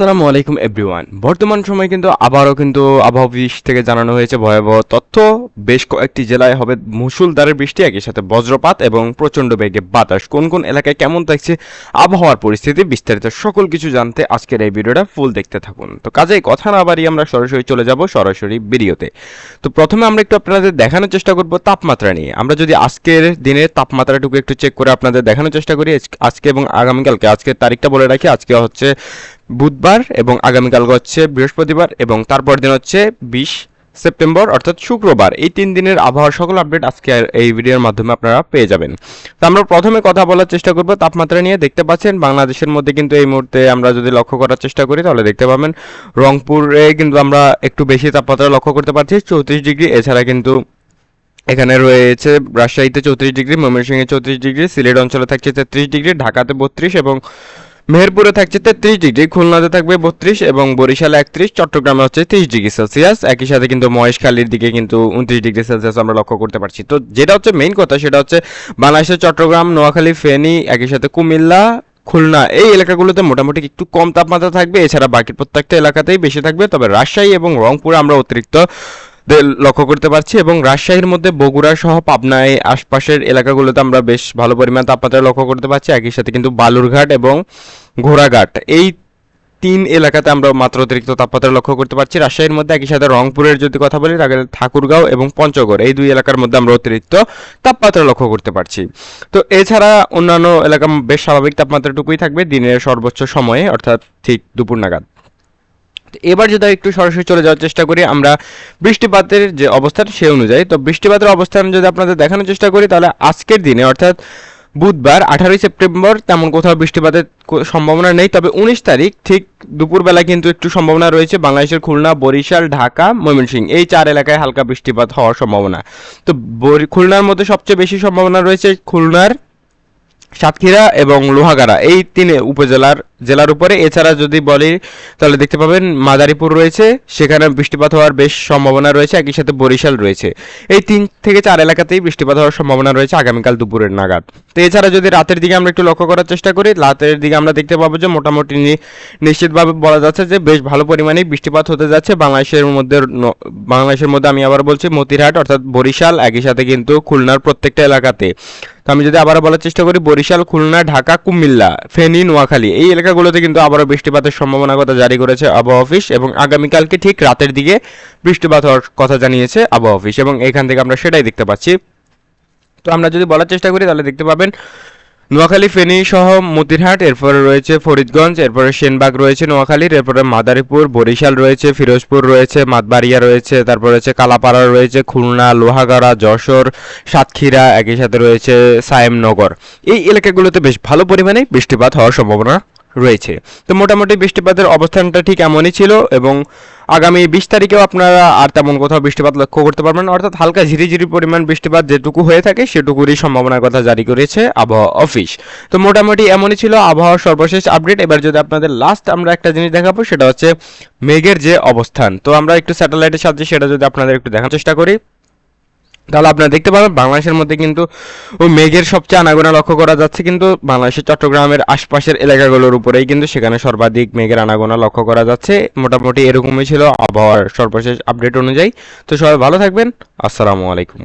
আসসালামু আলাইকুম এভরিওয়ান বর্তমান সময়ে কিন্তু আবারও কিন্তু আবহাওয়া থেকে জানানো হয়েছে ভয়াবহ তথ্য। বেশ কয়েকটি জেলায় হবে মুসুলধারের বৃষ্টি, একই সাথে বজ্রপাত এবং প্রচণ্ড বেগে বাতাস। কোন কোন এলাকায় কেমন থাকছে আবহাওয়ার পরিস্থিতি বিস্তারিত সকল কিছু জানতে আজকের এই ভিডিওটা ফুল দেখতে থাকুন। তো কাজেই কথা না বাড়িয়ে আমরা সরাসরি চলে যাব সরাসরি ভিডিওতে। তো প্রথমে আমরা একটু আপনাদের দেখানোর চেষ্টা করব তাপমাত্রা নিয়ে। আমরা যদি আজকের দিনের তাপমাত্রাটুকু একটু চেক করে আপনাদের দেখানোর চেষ্টা করি আজকে এবং আগামীকালকে। আজকের তারিখটা বলে রাখি, আজকে হচ্ছে বুধবার এবং আগামীকাল হচ্ছে বৃহস্পতিবার এবং তারপর দিন হচ্ছে বিশ সেপ্টেম্বর, অর্থাৎ শুক্রবার। এই তিন দিনের আবহাওয়ার সকল আপডেট আজকে এই ভিডিওর মাধ্যমে আপনারা পেয়ে যাবেন। তো আমরা প্রথমে কথা বলার চেষ্টা করব তাপমাত্রা নিয়ে। দেখতে পাচ্ছেন বাংলাদেশের মধ্যে কিন্তু এই মুহূর্তে আমরা যদি লক্ষ্য করার চেষ্টা করি, তাহলে দেখতে পাবেন রংপুরে কিন্তু আমরা একটু বেশি তাপমাত্রা লক্ষ্য করতে পারছি, চৌত্রিশ ডিগ্রি। এছাড়া কিন্তু এখানে রয়েছে রাজশাহীতে চৌত্রিশ ডিগ্রি, ময়মনসিংহে চৌত্রিশ ডিগ্রি, সিলেট অঞ্চলে থাকছে তেত্রিশ ডিগ্রি, ঢাকাতে বত্রিশ এবং মেহেরপুরে থাকছে তেত্রিশ ডিগ্রি, খুলনাতে থাকবে বত্রিশ এবং বরিশালে একত্রিশ, চট্টগ্রামে হচ্ছে তিরিশ ডিগ্রি সেলসিয়াস। একই সাথে কিন্তু মহেশখালীর দিকে কিন্তু উনত্রিশ ডিগ্রি সেলসিয়াস আমরা লক্ষ্য করতে পারছি। তো যেটা হচ্ছে মেইন কথা সেটা হচ্ছে বাংলাদেশের চট্টগ্রাম, নোয়াখালী, ফেনী, একই সাথে কুমিল্লা, খুলনা এই এলাকাগুলোতে মোটামুটি একটু কম তাপমাত্রা থাকবে। এছাড়া বাকি প্রত্যেকটা এলাকাতেই বেশি থাকবে। তবে রাজশাহী এবং রংপুরে আমরা অতিরিক্ত লক্ষ্য করতে পারছি এবং রাজশাহীর মধ্যে বগুড়া সহ পাবনায় আশপাশের এলাকাগুলোতে আমরা বেশ ভালো পরিমাণ তাপমাত্রা লক্ষ্য করতে পারছি। একই সাথে কিন্তু বালুরঘাট এবং ঘোড়াঘাট, এই তিন এলাকাতে আমরা মাত্র অতিরিক্ত তাপমাত্রা লক্ষ্য করতে পারছি। রাজশাহীর মধ্যে একই সাথে রংপুরের যদি কথা বলি, তাহলে ঠাকুরগাঁও এবং পঞ্চগড়, এই দুই এলাকার মধ্যে আমরা অতিরিক্ত তাপমাত্রা লক্ষ্য করতে পারছি। তো এছাড়া অন্যান্য এলাকা বেশ স্বাভাবিক তাপমাত্রাটুকুই থাকবে দিনের সর্বোচ্চ সময়ে, অর্থাৎ ঠিক দুপুর নাগাদ। এবার যদি একটু সরাসরি চলে যাওয়ার চেষ্টা করি, আমরা বৃষ্টিপাতের যে অবস্থান সে অনুযায়ী, তো বৃষ্টিপাতের অবস্থান যদি আপনাদের দেখানোর চেষ্টা করি, তাহলে আজকের দিনে, অর্থাৎ বুধবার, আঠারোই সেপ্টেম্বর, তেমন কোথাও বৃষ্টিপাতের সম্ভাবনা নেই। তবে উনিশ তারিখ, ঠিক দুপুরবেলা কিন্তু একটু সম্ভাবনা রয়েছে। বাংলাদেশের খুলনা, বরিশাল, ঢাকা, ময়মনসিংহ, এই চার এলাকায় হালকা বৃষ্টিপাত হওয়ার সম্ভাবনা। তো খুলনার মধ্যে সবচেয়ে বেশি সম্ভাবনা রয়েছে খুলনার সাতক্ষীরা এবং লোহাগাড়া, এই তিনে উপজেলার জেলার উপরে। এছাড়া যদি বলি, তাহলে দেখতে পাবেন মাদারীপুর রয়েছে, সেখানে বৃষ্টিপাত হওয়ার বেশ সম্ভাবনা রয়েছে, একই সাথে বরিশাল রয়েছে। এই তিন থেকে চার এলাকাতেই বৃষ্টিপাত হওয়ার সম্ভাবনা রয়েছে আগামীকাল দুপুরের নাগাদ। তো এছাড়া যদি রাতের দিকে আমরা একটু লক্ষ্য করার চেষ্টা করি, রাতের দিকে আমরা দেখতে পাবো যে মোটামুটি নিশ্চিতভাবে বলা যাচ্ছে যে বেশ ভালো পরিমাণে বৃষ্টিপাত হতে যাচ্ছে। বাংলাদেশের মধ্যে বাংলাদেশের মধ্যে আমি আবার বলছি, মতিরহাট অর্থাৎ বরিশাল, একই সাথে কিন্তু খুলনার প্রত্যেকটা এলাকাতে। তো আমি যদি আবারও বলার চেষ্টা করি, বরিশাল, খুলনা, ঢাকা, কুমিল্লা, ফেনী, নোয়াখালী, এই এলাকাগুলোতে কিন্তু আবারও বৃষ্টিপাতের সম্ভাবনা কথা জারি করেছে আবহাওয়া অফিস এবং আগামীকালকে ঠিক রাতের দিকে বৃষ্টিপাত হওয়ার কথা জানিয়েছে আবহাওয়া অফিস এবং এখান থেকে আমরা সেটাই দেখতে পাচ্ছি। তো আমরা যদি বলার চেষ্টা করি, তাহলে দেখতে পাবেন নোয়াখালী, ফেনী সহ মতিরহাট, এরপরে রয়েছে ফরিদগঞ্জ, এরপরে সেনবাগ রয়েছে নোয়াখালীর এরপরে মাদারীপুর, বরিশাল রয়েছে, ফিরোজপুর রয়েছে, মাতবাড়িয়া রয়েছে, তারপর রয়েছে কালাপাড়া রয়েছে, খুলনা, লোহাগাড়া, যশোর, সাতক্ষীরা, একই সাথে রয়েছে সায়েমনগর। এই এলাকাগুলোতে বেশ ভালো পরিমাণে বৃষ্টিপাত হওয়ার সম্ভাবনা রয়েছে। তো মোটামুটি বৃষ্টিপাতের অবস্থানটা ঠিক এমনই ছিল এবং আগামী বিশ তারিখেও আপনারা আর তেমন কোথাও বৃষ্টিপাত লক্ষ্য করতে পারবেন অর্থাৎ হালকা ঝিরিঝিরি পরিমাণ বৃষ্টিপাত যেটুকু হয়ে থাকে সেটুকুরই সম্ভাবনার কথা জারি করেছে আবহাওয়া অফিস। তো মোটামুটি এমনই ছিল আবহাওয়ার সর্বশেষ আপডেট। এবার যদি আপনাদের লাস্ট আমরা একটা জিনিস দেখাবো, সেটা হচ্ছে মেঘের যে অবস্থান। তো আমরা একটু স্যাটেলাইটের সাহায্যে সেটা যদি আপনাদের একটু দেখার চেষ্টা করি। তাহলে আপনারা দেখতে পাবেন, বাংলাদেশের মধ্যে কিন্তু মেঘের সবচেয়ে আনাগোনা লক্ষ্য করা যাচ্ছে কিন্তু বাংলাদেশের চট্টগ্রামের আশপাশের এলাকাগুলোর উপরেই কিন্তু সেখানে সর্বাধিক মেঘের আনাগোনা লক্ষ্য করা যাচ্ছে। মোটামুটি এরকমই ছিল আবহাওয়ার সর্বশেষ আপডেট অনুযায়ী। তো সবাই ভালো থাকবেন। আসসালামু আলাইকুম।